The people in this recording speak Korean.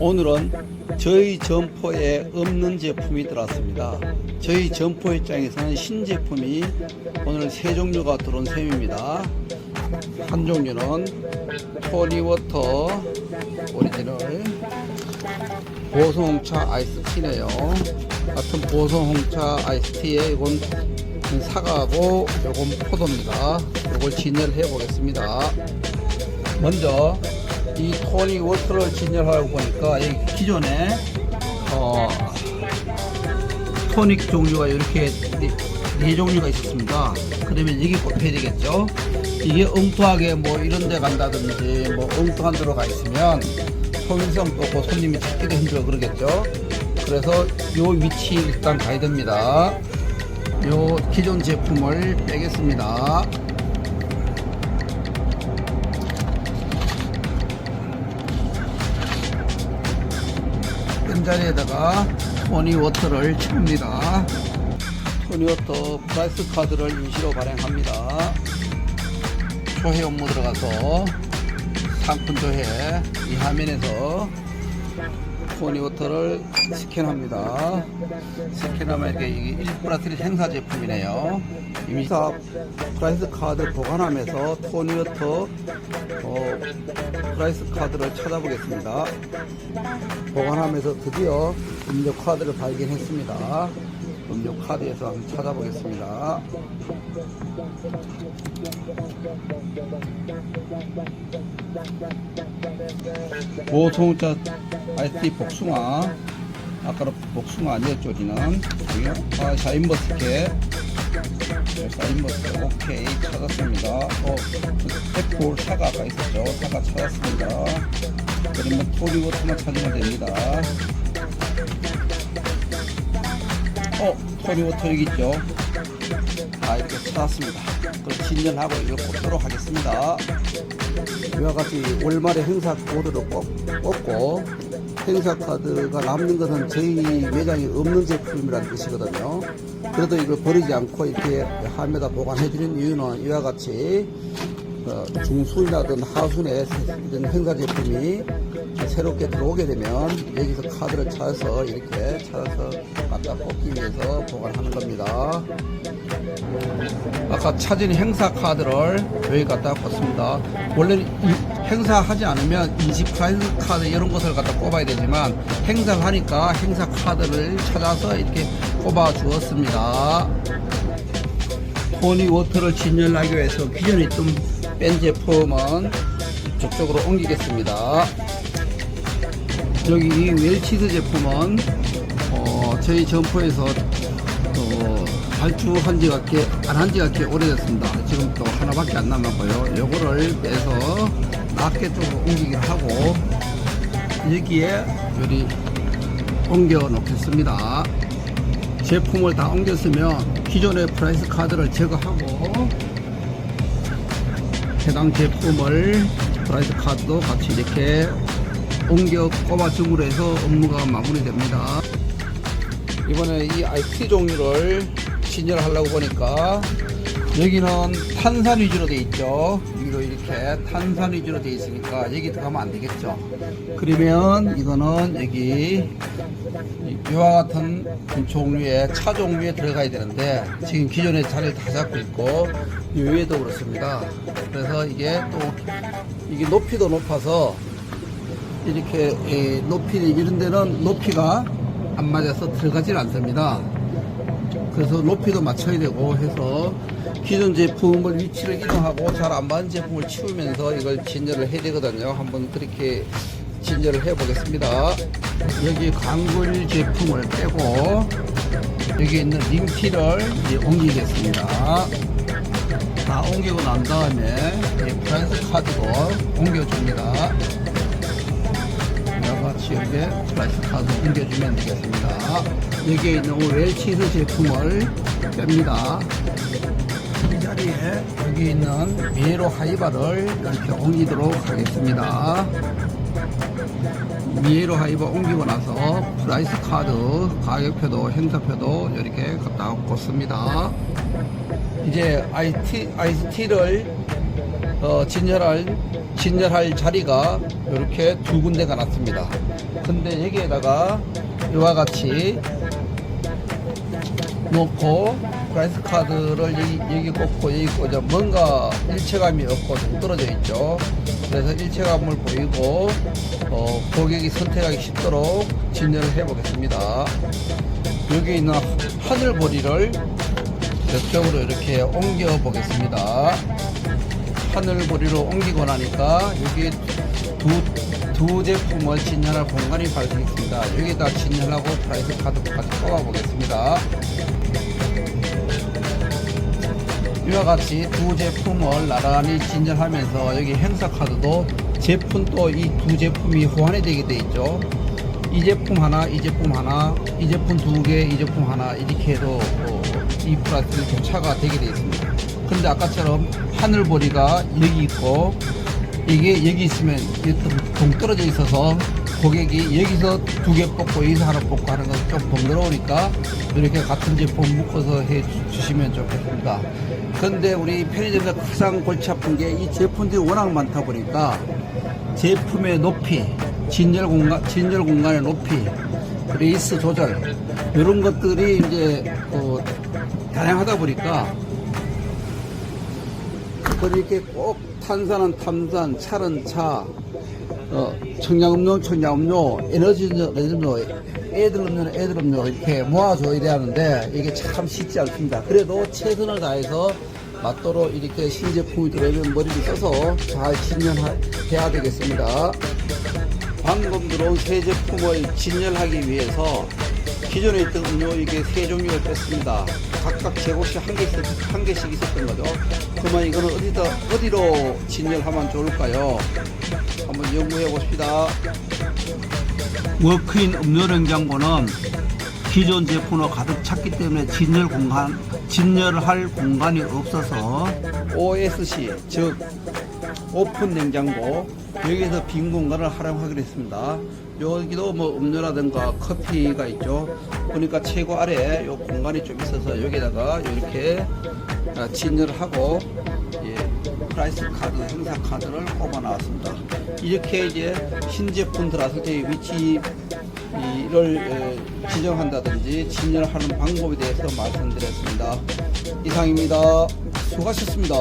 오늘은 저희 점포에 없는 제품이 들어왔습니다. 저희 점포 입장에서는 신제품이 오늘 세 종류가 들어온 셈입니다. 한 종류는 토니워터 오리지널 보송홍차 아이스티네요. 같은 보송홍차 아이스티에 이건 사과하고 요건 포도입니다. 요걸 진열해 보겠습니다. 먼저 이 토니 워터를 진열하고 보니까 기존에 어, 토닉 종류가 이렇게 네, 네 종류가 있었습니다. 그러면 여기 꼽혀야 되겠죠. 이게 엉뚱하게 뭐 이런 데 간다든지 뭐 엉뚱한 데로 가 있으면 통일성도 없고 손님이 찾기도 힘들어 그러겠죠. 그래서 요 위치 일단 가야 됩니다. 요 기존 제품을 빼겠습니다. pen 자리에다가 토니워터를 칩니다. 토니워터 프라이스 카드를 임시로 발행합니다. 조회 업무 들어가서 상품 조회 이 화면에서 토니워터를 스캔합니다. 스캔하면 이게 1 플러스 1 행사 제품이네요. 임사 프라이스 카드 보관하면서 토니워터 어, 프라이스 카드를 찾아보겠습니다. 보관하면서 드디어 음료 카드를 발견했습니다. 음료 카드에서 한번 찾아보겠습니다. 보통자 아이티 복숭아. 아까는 복숭아 아니었죠 우리는 아, 샤인버스켓 샤인버스 오케이. 찾았습니다. 어, 애플 사과가 있었죠? 사과 찾았습니다. 그러면 토리워터만 찾으면 됩니다. 어 있죠? 아 이렇게 찾았습니다. 그럼 진전하고 이걸 꽂도록 하겠습니다. 이와 같이 월말에 행사 코드를 뽑, 뽑고 행사 카드가 남는 것은 저희 매장에 없는 제품이라는 뜻이거든요. 그래도 이걸 버리지 않고 이렇게 함에다 보관해 주는 이유는 이와 같이 어, 중순이라든 하순에 이런 행사 제품이 새롭게 들어오게 되면 여기서 카드를 찾아서 이렇게 찾아서 갖다 뽑기 위해서 보관하는 겁니다. 아까 찾은 행사 카드를 여기 갖다 꽂습니다. 원래는 이- 행사하지 않으면 인식 프라이즈 카드 이런 것을 갖다 꼽아야 되지만 행사를 하니까 행사 카드를 찾아서 이렇게 꼽아 주었습니다. 토니 워터를 진열하기 위해서 기존에 있던 뺀 제품은 저쪽으로 옮기겠습니다. 여기 이 웰치즈 제품은 어, 저희 점포에서 어, 발주한 지가 꽤, 안한 지가 꽤 오래됐습니다. 지금 또 하나밖에 안 남았고요. 요거를 빼서 낮게 쪽으로 옮기기를 하고, 여기에 요리 옮겨 놓겠습니다. 제품을 다 옮겼으면 기존의 프라이스 카드를 제거하고, 해당 제품을 프라이스 카드도 같이 이렇게 옮겨 꼽아줌으로 해서 업무가 마무리됩니다. 이번에 이 IT 종류를 진열하려고 보니까 여기는 탄산 위주로 돼 있죠. 위로 이렇게 탄산 위주로 돼 있으니까 여기 들어가면 안 되겠죠. 그러면 이거는 여기 이와 같은 종류의 차 종류에 들어가야 되는데 지금 기존에 자리를 다 잡고 있고 이 위에도 그렇습니다. 그래서 이게 또 이게 높이도 높아서 이렇게 이 높이 이런 데는 높이가 안 맞아서 들어가질 않습니다. 그래서 높이도 맞춰야 되고 해서 기존 제품을 위치를 이동하고 잘 안 맞는 제품을 치우면서 이걸 진열을 해야 되거든요. 한번 그렇게 진열을 해 보겠습니다. 여기 광굴 제품을 빼고 여기 있는 이제 옮기겠습니다. 다 옮기고 난 다음에 이 프랑스 카드도 옮겨줍니다. 플라스틱 카드 옮겨주면 되겠습니다. 여기에 있는 웰치즈 제품을 뺍니다. 이 자리에 여기 있는 미에로 하이바를 이렇게 옮기도록 하겠습니다. 미에로 하이바 옮기고 나서 프라이스 카드, 가격표도, 행사표도 이렇게 갖다 꽂습니다. 이제 IT, ICT를 어, 진열할 진열할 자리가 이렇게 두 군데가 났습니다. 근데 여기에다가 이와 같이 놓고 프라이스 카드를 여기, 여기 꽂고 여기 꽂아 뭔가 일체감이 없고 떨어져 있죠. 그래서 일체감을 보이고 어, 고객이 선택하기 쉽도록 진열을 해 보겠습니다. 여기 있는 하늘보리를 이쪽으로 이렇게 옮겨 보겠습니다. 하늘보리로 옮기고 나니까 여기 두, 두 제품을 진열할 공간이 발생했습니다. 여기다 진열하고 프라이스 카드까지 뽑아 보겠습니다. 이와 같이 두 제품을 나란히 진열하면서 여기 행사 카드도 제품 또이두 제품이 호환이 되게 돼 있죠. 이 제품 하나, 이 제품 하나, 이 제품 두 개, 이 제품 하나 이렇게 해도 어, 이 플라스틱 교차가 되게 돼 있습니다. 근데 아까처럼 하늘보리가 여기 있고 이게 여기 있으면 이게 동 떨어져 있어서 고객이 여기서 두 개 뽑고 여기서 하나 뽑고 하는 건 좀 번거로우니까 이렇게 같은 제품 묶어서 해 주- 주시면 좋겠습니다. 근데 우리 편의점에서 가장 골치 아픈 게 이 제품들이 워낙 많다 보니까 제품의 높이, 진열 공간, 진열 공간의 높이, 레이스 조절 이런 것들이 이제 어, 다양하다 보니까 그렇게 꼭 탄산은 탄산, 차는 차, 어, 청량음료, 청량음료, 에너지음료, 에너지음료, 애들 음료는 애들 음료 이렇게 모아줘야 되는데 이게 참 쉽지 않습니다. 그래도 최선을 다해서 맞도록 이렇게 신제품이 들어오면 머리를 써서 잘 진열해야 되겠습니다. 방금 들어온 새 제품을 진열하기 위해서 기존에 있던 음료 이게 세 종류를 뺐습니다. 각각 재고시 한 개씩 한 개씩 있었던 거죠. 그러면 이거는 어디다 어디로 진열하면 좋을까요? 한번 연구해 봅시다. 워크인 음료 냉장고는 기존 제품으로 가득 찼기 때문에 진열 공간 진열을 할 공간이 없어서 OSC 즉 오픈 냉장고 여기서 빈 공간을 활용하기로 했습니다. 여기도 뭐 음료라든가 커피가 있죠. 보니까 최고 아래에 요 공간이 좀 있어서 여기다가 이렇게 아, 진열을 하고 예, 프라이스 카드 행사 카드를 뽑아 나왔습니다. 이렇게 이제 신제품 들어왔을 때 위치를 에, 지정한다든지 진열하는 방법에 대해서 말씀드렸습니다. 이상입니다. 수고하셨습니다.